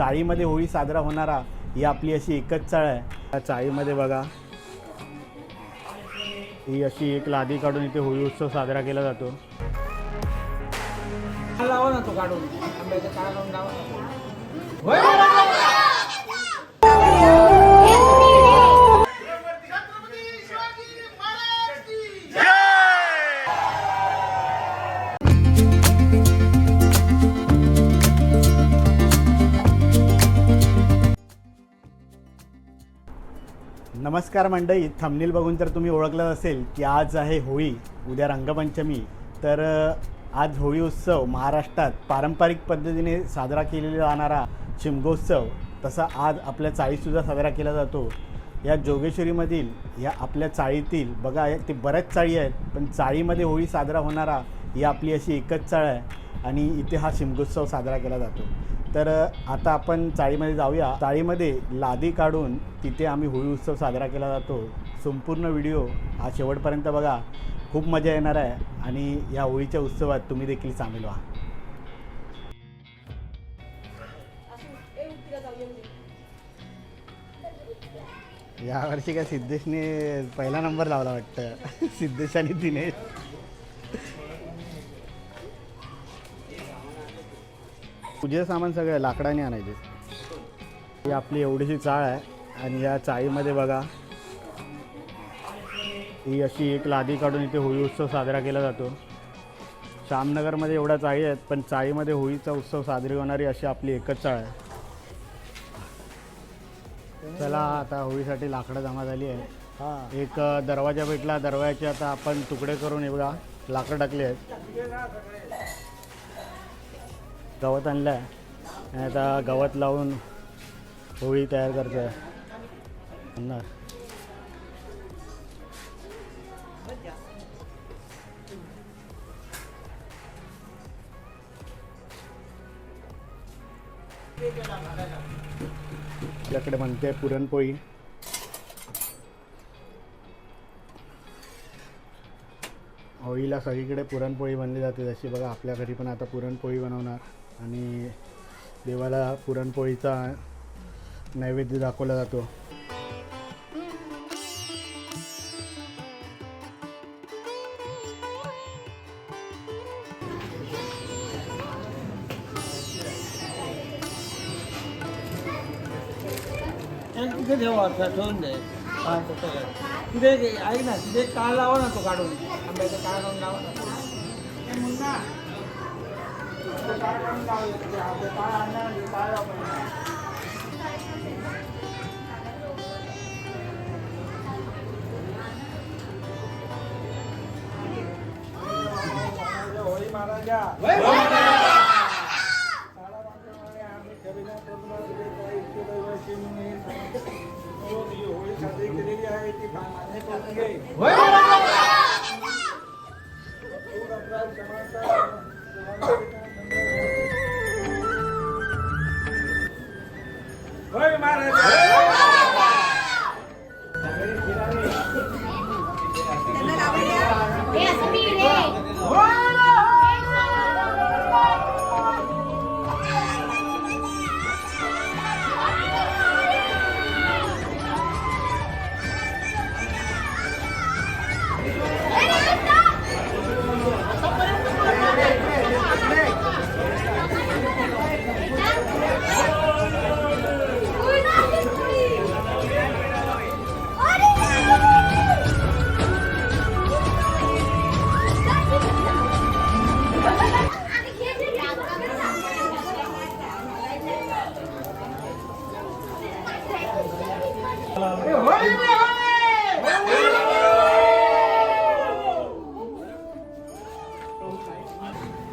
चाळीमध्ये होळी साजरा होणारा ही आपली अशी एकच चाळ आहे. या चाळीमध्ये बघा. ही अशी एक लादी काढून इथे होळी उत्सव साजरा केला जातो. लावा ना तो काढून. आंब्याचा काढून लावा. नमस्कार मंडळी थंबनेल बघून तर तुम्ही ओळखलं असेल की आज आहे होळी उद्या रंगपंचमी तर आज होळी उत्सव महाराष्ट्रात पारंपरिक पद्धतीने साजरा केलेला जाणारा शिमगोत्सव तसा आज आपल्या चाळीतसुद्धा साजरा केला जातो. या जोगेश्वरीमधील या आपल्या चाळीतील बघा ते बऱ्याच चाळी आहेत पण चाळीमध्ये होळी साजरा होणारा ही आपली अशी एकच चाळ आहे आणि इथे हा शिमगोत्सव साजरा केला जातो. तर आता आपण चाळीमध्ये जाऊया. चाळीमध्ये लादी काढून तिथे आम्ही होळी उत्सव साजरा केला जातो. संपूर्ण व्हिडिओ हा शेवटपर्यंत बघा. खूप मजा येणार आहे आणि या होळीच्या उत्सवात तुम्ही देखील सामील व्हा. यावर्षी काय सिद्धेशने पहिला नंबर लावला वाटतं. सिद्धेश आणि दिनेश. पूजेचं सामान सगळं लाकडाने आणायचे. ही आपली एवढीशी चाळ आहे आणि या चाळीमध्ये बघा ही अशी एक लादी काढून इथे होळी उत्सव साजरा केला जातो. श्यामनगरमध्ये एवढ्या चाळी आहेत पण चाळीमध्ये होळीचा उत्सव साजरी होणारी अशी आपली एकच चाळ आहे. चला आता होळीसाठी लाकडं जमा झाली आहे एक दरवाजा भेटला. दरवाजाचे आता आपण तुकडे करून एवढा लाकडं टाकली आहेत. गवत आणलं आहे आणि आता गवत लावून होळी तयार करतो आहे आणणार. आपल्याकडे म्हणते पुरणपोळी. होळीला सगळीकडे पुरणपोळी बनली जाते. जशी बघा आपल्या घरी पण आता पुरणपोळी बनवणार. आणि देवाला पुरणपोळीचा नैवेद्य दाखवला जातो. तिथे ठेवा ठेवून दे. तिथे ऐक ना तिथे काळ लावा ना तो काढून. आंब्याचा काळ लावून लावा ना. ए, मुन्ना. तो काळ काढून लाव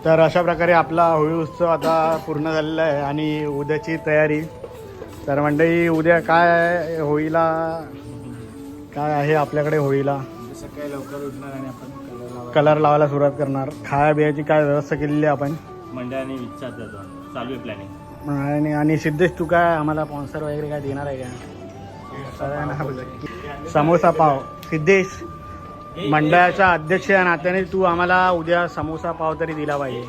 तर अशा प्रकारे आपला होळी उत्सव आता पूर्ण झालेला आहे आणि उद्याची तयारी. तर मंडळी उद्या काय होळीला काय आहे आपल्याकडे होळीला? सकाळी लवकर उठणार आणि आपण कलर लावा कलर लावायला सुरुवात करणार. खाया बियाची काय व्यवस्था केलेली आहे आपण? मंडळाने विचार चालू आहे प्लॅनिंग आणि आणि सिद्धेश तू काय आम्हाला स्पॉन्सर वगैरे काय देणार आहे का? समोसा पाव. सिद्धेश मंडळाच्या अध्यक्ष या नात्याने तू आम्हाला उद्या समोसा पाव तरी दिला पाहिजे.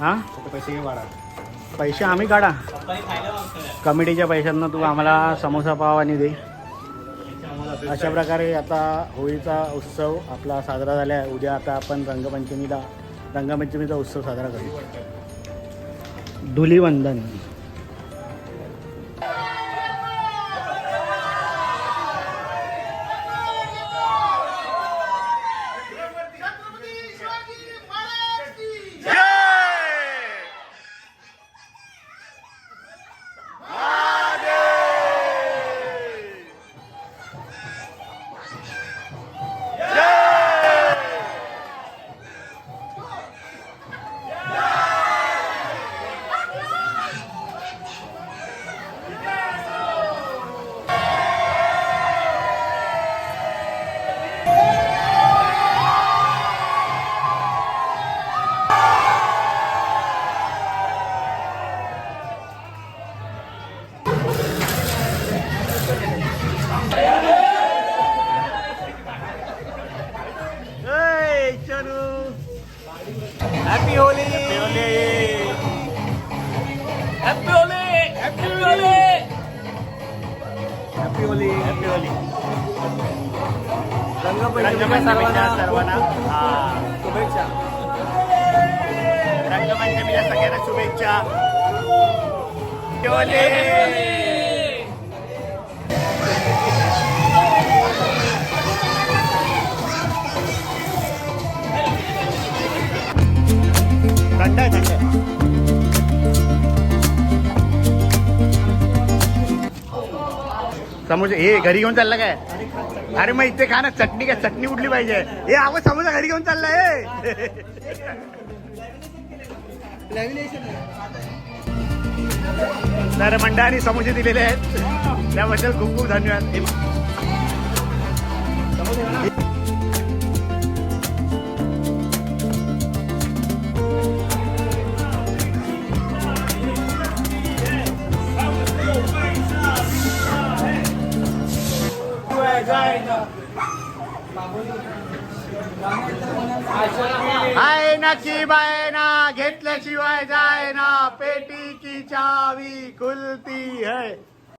हां? पैसे पैसे आम्ही काढा. कमिटीच्या पैशांना तू आम्हाला समोसा पाव आणि दे. अशा प्रकारे आता होळीचा उत्सव आपला साजरा झाला आहे उद्या आता आपण रंगपंचमीला रंगपंचमीचा उत्सव साजरा करू. Dhulivandan. Happy Holi happy Holi happy Holi happy Holi happy Holi रंगपंचमीच्या सर्वांना हा. शुभेच्छा रंगपंचमीच्या सगळ्यांना शुभेच्छा समोसा हे घरी घेऊन चालला काय? अरे मग इथे खा ना चटणी काय चटणी उठली पाहिजे. हे आवाज समोसा घरी घेऊन चाललाय तर मंडळाने समोसे दिलेले आहेत. त्याबद्दल खूप खूप धन्यवाद. आहे ना की बाय ना घेतल्याशिवाय जाय ना पेटी की चावी खुलती है.